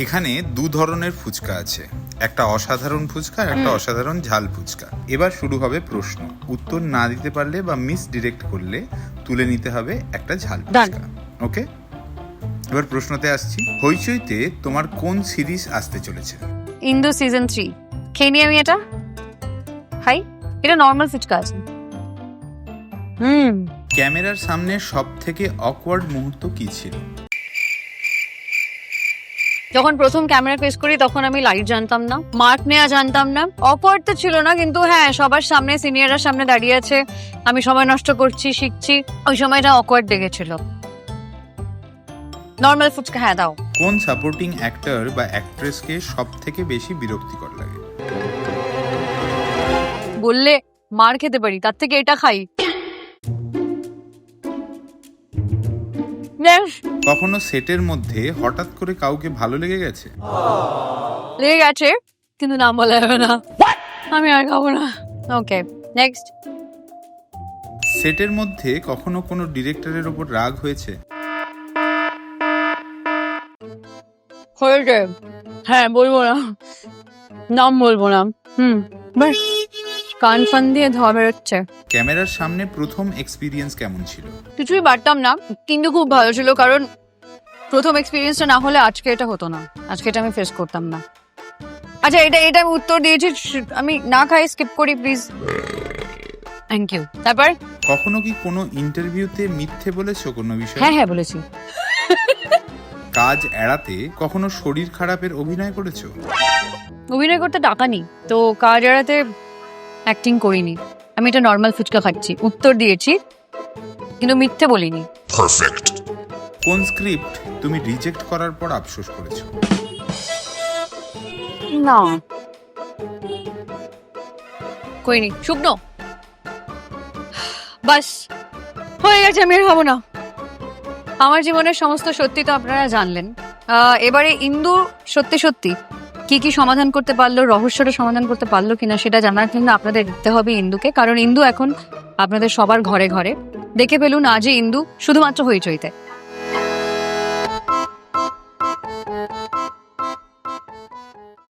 এখানে দু ধরনের ফুচকা আছে। একটা অসাধারণ ফুচকা আর একটা অসাধারণ ঝাল ফুচকা। এবার শুরু হবে প্রশ্ন। উত্তর না দিতে পারলে বা মিস ডিরেক্ট করলে তুলে নিতে হবে একটা ঝাল ফুচকা। ওকে এবার প্রশ্নতে আসছি। হইচইতে তোমার কোন সিরিজ আসতে চলেছে? ইন্দু সিজন থ্রি খেয়ে নিই আমি এটা? হাই এটা নর্মাল ফুচকা আছে। হুম। ক্যামেরার সামনে সব থেকে অকওয়ার্ড মুহূর্ত কি ছিল? যখন প্রথম ক্যামেরা ফেস করি তখন আমি লাইট জানতাম না মার্ক নেওয়া জানতাম না। অকওয়ার্ড তো ছিল না কিন্তু হ্যাঁ সবার সামনে সিনিয়ররা সামনে দাঁড়িয়ে আছে। আমি সময় নষ্ট করছি শিখছি। ওই সময়টা অকওয়ার্ড লেগেছিল। নর্মাল ফুচকা হ্যাঁ দাও। কোন সাপোর্টিং অ্যাক্টর বা অ্যাক্ট্রেসকে সব থেকে বেশি বিরক্তিকর লাগে? বললে মার খেতে পারি তার থেকে এটা খাই। Next, কখনো সেটের মধ্যে হঠাৎ করে কাউকে ভালো লেগে গেছে? লেগে গেছে কিন্তু নাম বলা যাবে না। আমি আর খাব না। Okay next. সেটের মধ্যে কখনো কোনো ডিরেক্টরের ওপর রাগ হয়েছে? হয়েছে। হ্যাঁ বলব না। নাম বলব না। হুম বাস কান ফান দিয়ে ধোয়া বেরোচ্ছে। ক্যামেরার সামনে প্রথম এক্সপিরিয়েন্স কেমন ছিল? কিছুই পারতাম না। কিন্তু খুব ভালো ছিল কারণ প্রথম এক্সপিরিয়েন্সটা না হলে আজকে এটা হতো না। আজকে এটা আমি ফেস করতাম না। আচ্ছা এটা এটা আমি উত্তর দিয়েছি আমি না খাই স্কিপ করি প্লিজ থ্যাংক ইউ তারপর? কখনো কি কোনো ইন্টারভিউতে মিথ্যে বলেছ কোনো বিষয়ে? হ্যাঁ হ্যাঁ বলেছি। কাজ এড়াতে কখনো শরীর খারাপের অভিনয় করেছ? অভিনয় করতে টাকা নেই। তো কাজ এড়াতে অ্যাক্টিং করিনি। আমি এটা নর্মাল ফুচকা খাচ্ছি। উত্তর দিয়েছি কিন্তু মিথ্যে বলিনি। Perfect. কোন স্ক্রিপ্ট তুমি রিজেক্ট করার পর আফসোস করেছ? না। করিনি। শুকনো? বাস হয়ে গেছে আমি আর না। আমার জীবনের সমস্ত সত্যি তো আপনারা জানলেন। আহ, এবারে ইন্দু সত্যি সত্যি। কি কি সমাধান করতে পারল, রহস্যটা সমাধান করতে পারল কিনা সেটা জানার জন্য আপনাদের দেখতে হবে ইন্দুকে। কারণ ইন্দু এখন আপনাদের সবার ঘরে ঘরে। দেখে ফেলুন আজই ইন্দু শুধুমাত্র হইচইতে।